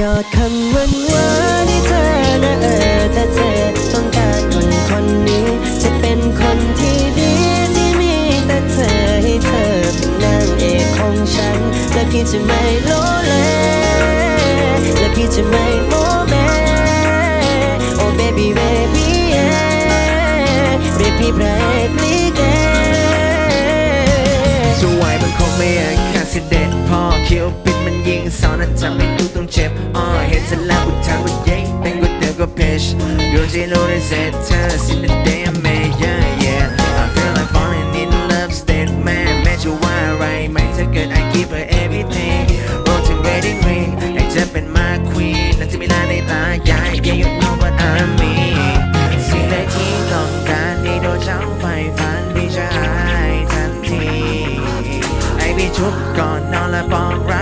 ยอดคำวานหวานให้เธอนะเออถ้าเธอต้องการคนคนนี้ จะเป็นคนที่ดีที่มีแต่เธอให้เธอเป็นนางเอกของฉัน และพี่จะไม่โลเลและพี่จะไม่โมเม Oh baby baby yeah เรียกพี่พระเอกลิเกสวยมันคงไม่ยา เป็นกูเตือนก็เพชโยนที่รู้ได้เสร็จเธอสินเดย์เมย์ yeah yeah I feel like falling in love state man แม้จะว่าอะไรไม่ถ้าเกิด I give her everything รวมถึง wedding ring ให้เธอเป็น my queen และจะมีลาในตายาย yeah you know what I mean สิ่งใดที่ต้องการที่โดนเจ้าไฟฝันพี่จะให้ทันทีให้พี่ชุบก่อนนอนและบอกรัก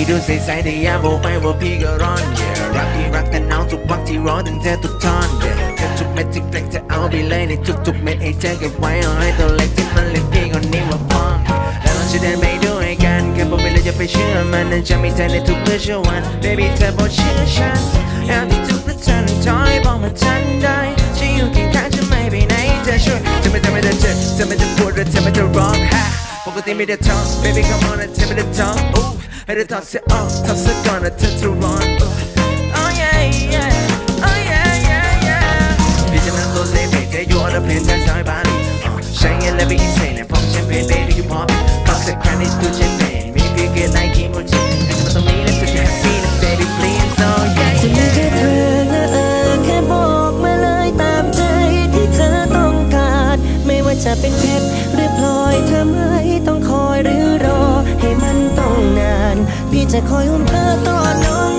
พี่ดูใสๆแต่อย่าบอกไปว่าพี่ก็ร้อน yeah รักพี่รักแต่หนาวทุกวันที่ร้อนถึงเธอทุกท่อน yeah แค่ทุกเม็ดที่เล็กจะเอาไปเลยในทุกๆเม็ดให้เธอเก็บไว้เอาให้ตัวเล็กที่มันเล็กพี่คนนี้ว่าพ่อแล้วเราจะเดินไปด้วยกันแค่บอกไปเลยจะไปเชื่อมันนั้นจะมีเธอในทุกเมื่อเช้าวัน baby เธอบอกเชื่อฉันแอบที่ทุกเมื่อเธอนั้นถอยบอกมาทันได้ฉันอยู่เคียงข้างจะไม่ไปไหนเธอช่วยเธอไม่ทำให้เธอเจ็บเธอไม่จะปวดหรือเธอไม่จะร้องไห้ปกติไม่ได้ท้อง baby come on and tell me the tone ooh Hereditasi altası gonna tetrulan oh, oh yeah yeah. Oh yeah yeah yeah. Vigilant those they make you on a จะเป็นเพชรหรือพลอยเธอไม่ต้องคอยหรือรอ ให้มันต้องนาน พี่จะคอยห่มเธอตอนน้อง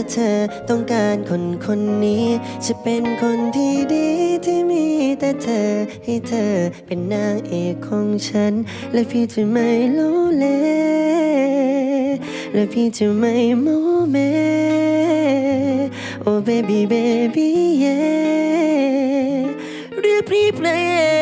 าเธอต้องการคนคนนี้ จะเป็นคนที่ดีที่มีแต่เธอให้เธอเป็นนางเอกของฉัน และพี่จะไม่โลเล และพี่จะไม่โมเม Oh baby baby yeah เรียกพี่เพลง